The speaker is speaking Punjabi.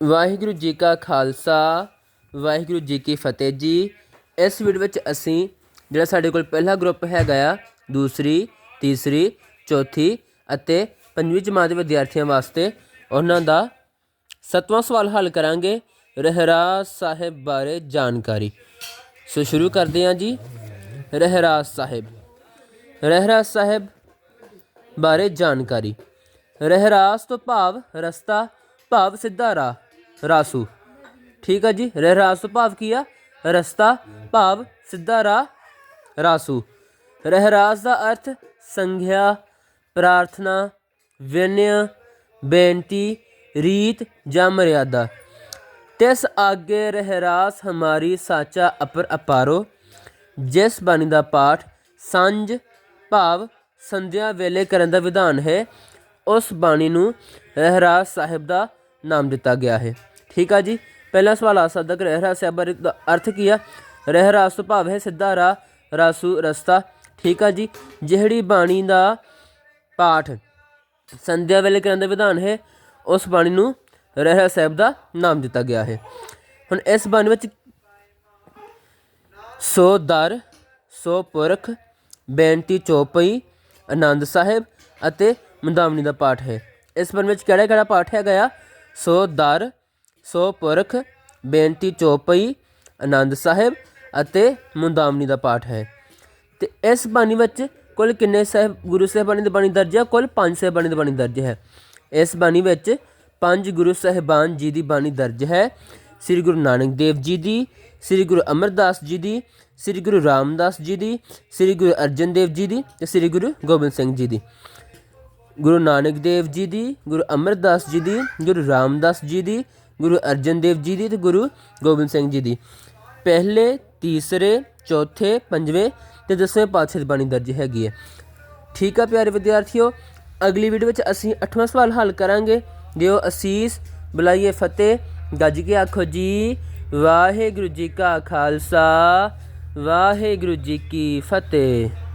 ਵਾਹਿਗੁਰੂ ਜੀ ਕਾ ਖਾਲਸਾ, ਵਾਹਿਗੁਰੂ ਜੀ ਕੀ ਫਤਿਹ ਜੀ। ਇਸ ਵੀਡੀਓ ਵਿੱਚ ਅਸੀਂ ਜਿਹੜਾ ਸਾਡੇ ਕੋਲ ਪਹਿਲਾ ਗਰੁੱਪ ਹੈਗਾ ਆ, ਦੂਸਰੀ, ਤੀਸਰੀ, ਚੌਥੀ ਅਤੇ ਪੰਜਵੀਂ ਜਮਾਤ ਦੇ ਵਿਦਿਆਰਥੀਆਂ ਵਾਸਤੇ ਉਹਨਾਂ ਦਾ ਸਤਵਾਂ ਸਵਾਲ ਹੱਲ ਕਰਾਂਗੇ ਰਹਿਰਾਸ ਸਾਹਿਬ ਬਾਰੇ ਜਾਣਕਾਰੀ। ਸੋ ਸ਼ੁਰੂ ਕਰਦੇ ਹਾਂ ਜੀ, ਰਹਿਰਾਸ ਸਾਹਿਬ। ਰਹਿਰਾਸ ਸਾਹਿਬ ਬਾਰੇ ਜਾਣਕਾਰੀ। ਰਹਿਰਾਸ ਤੋਂ ਭਾਵ ਰਸਤਾ, ਭਾਵ ਸਿੱਧਾ ਰਾਹ। ਰਾਸੂ। ਠੀਕ ਆ ਜੀ? ਰਹਿਰਾਸ ਤੋਂ ਭਾਵ ਕੀ ਆ? ਰਸਤਾ ਭਾਵ ਸਿੱਧਾ ਰਾਹ ਰਾਸੂ। ਰਹਿਰਾਸ ਦਾ ਅਰਥ ਸੰਗਿਆ, ਪ੍ਰਾਰਥਨਾ, ਵਿਨਯ, ਬੇਨਤੀ, ਰੀਤ ਜਾਂ ਮਰਿਆਦਾ। ਤਿਸ ਆਗੇ ਰਹਿਰਾਸ ਹਮਾਰੀ ਸਾਚਾ ਅਪਰ ਅਪਾਰੋ, ਜਿਸ ਬਾਣੀ ਦਾ ਪਾਠ ਸੰਜ ਭਾਵ ਸੰਧਿਆ ਵੇਲੇ ਕਰਨ ਦਾ ਵਿਧਾਨ ਹੈ, ਉਸ ਬਾਣੀ ਨੂੰ ਰਹਿਰਾਸ ਸਾਹਿਬ ਦਾ ਨਾਮ ਦਿੱਤਾ ਗਿਆ ਹੈ। ਠੀਕ ਆ ਜੀ? ਪਹਿਲਾ ਸਵਾਲ ਆ ਸਕਦਾ ਕਿ ਰਹਿਰਾ ਸਾਹਿਬ ਬਾਰੇ ਦਾ ਅਰਥ ਕੀ ਆ? ਰਹਿਰਾਸ ਤੋਂ ਭਾਵ ਹੈ ਸਿੱਧਾ ਰਾਹ, ਰਾਸੂ ਰਸਤਾ। ਠੀਕ ਆ ਜੀ? ਜਿਹੜੀ ਬਾਣੀ ਦਾ ਪਾਠ ਸੰਧਿਆ ਵੇਲੇ ਕਰਨ ਦਾ ਵਿਧਾਨ ਹੈ, ਉਸ ਬਾਣੀ ਨੂੰ ਰਹਿਰਾ ਸਾਹਿਬ ਦਾ ਨਾਮ ਦਿੱਤਾ ਗਿਆ ਹੈ। ਹੁਣ ਇਸ ਬਾਣੀ ਵਿੱਚ ਸੋ ਦਰ, ਸੋ ਪੁਰਖ, ਬੇਨਤੀ, ਚੌਪਈ, ਆਨੰਦ ਸਾਹਿਬ ਅਤੇ ਮੁੰਦਾਵਣੀ ਦਾ ਪਾਠ ਹੈ। ਇਸ ਬਾਣੀ ਵਿੱਚ ਕਿਹੜਾ ਕਿਹੜਾ ਪਾਠ ਹੈਗਾ ਆ? ਸੋ ਦਰ, ਸੋ ਪੁਰਖ, ਬੇਨਤੀ ਚੌਪਈ, ਆਨੰਦ ਸਾਹਿਬ ਅਤੇ ਮੁੰਦਾਮਨੀ ਦਾ ਪਾਠ ਹੈ। ਤੇ ਇਸ ਬਾਣੀ ਵਿੱਚ ਕੁੱਲ ਕਿੰਨੇ ਸਾਹਿਬ, ਗੁਰੂ ਸਾਹਿਬਾਨੀ ਦੀ ਬਾਣੀ ਦਰਜ ਹੈ? ਕੁੱਲ ਪੰਜ ਸਾਹਿਬਾਨੀ ਦੀ ਬਾਣੀ ਦਰਜ ਹੈ। ਇਸ ਬਾਣੀ ਵਿੱਚ ਪੰਜ ਗੁਰੂ ਸਾਹਿਬਾਨ ਜੀ ਦੀ ਬਾਣੀ ਦਰਜ ਹੈ। ਸ੍ਰੀ ਗੁਰੂ ਨਾਨਕ ਦੇਵ ਜੀ ਦੀ, ਸ੍ਰੀ ਗੁਰੂ ਅਮਰਦਾਸ ਜੀ ਦੀ, ਸ੍ਰੀ ਗੁਰੂ ਰਾਮਦਾਸ ਜੀ ਦੀ, ਸ੍ਰੀ ਗੁਰੂ ਅਰਜਨ ਦੇਵ ਜੀ ਦੀ ਤੇ ਸ੍ਰੀ ਗੁਰੂ ਗੋਬਿੰਦ ਸਿੰਘ ਜੀ ਦੀ। ਗੁਰੂ ਨਾਨਕ ਦੇਵ ਜੀ ਦੀ, ਗੁਰੂ ਅਮਰਦਾਸ ਜੀ ਦੀ, ਗੁਰੂ ਰਾਮਦਾਸ ਜੀ ਦੀ, ਗੁਰੂ ਅਰਜਨ ਦੇਵ ਜੀ ਦੀ ਤੇ ਗੁਰੂ ਗੋਬਿੰਦ ਸਿੰਘ ਜੀ ਦੀ। ਪਹਿਲੇ, ਤੀਸਰੇ, ਚੌਥੇ, ਪੰਜਵੇਂ ਤੇ ਦਸਵੇਂ ਪਾਤਸ਼ਾਹ ਦੀ ਬਾਣੀ ਦਰਜ ਹੈਗੀ ਹੈ। ਠੀਕ ਆ ਪਿਆਰੇ ਵਿਦਿਆਰਥੀਓ, ਅਗਲੀ ਵੀਡੀਓ ਵਿੱਚ ਅਸੀਂ 8ਵਾਂ ਸਵਾਲ ਹੱਲ ਕਰਾਂਗੇ। ਦਿਓ ਅਸੀਸ, ਬੁਲਾਈਏ ਫਤਿਹ, ਗੱਜ ਕੇ ਆਖੋ ਜੀ, ਵਾਹਿਗੁਰੂ ਜੀ ਕਾ ਖਾਲਸਾ, ਵਾਹਿਗੁਰੂ ਜੀ ਕੀ ਫਤਿਹ।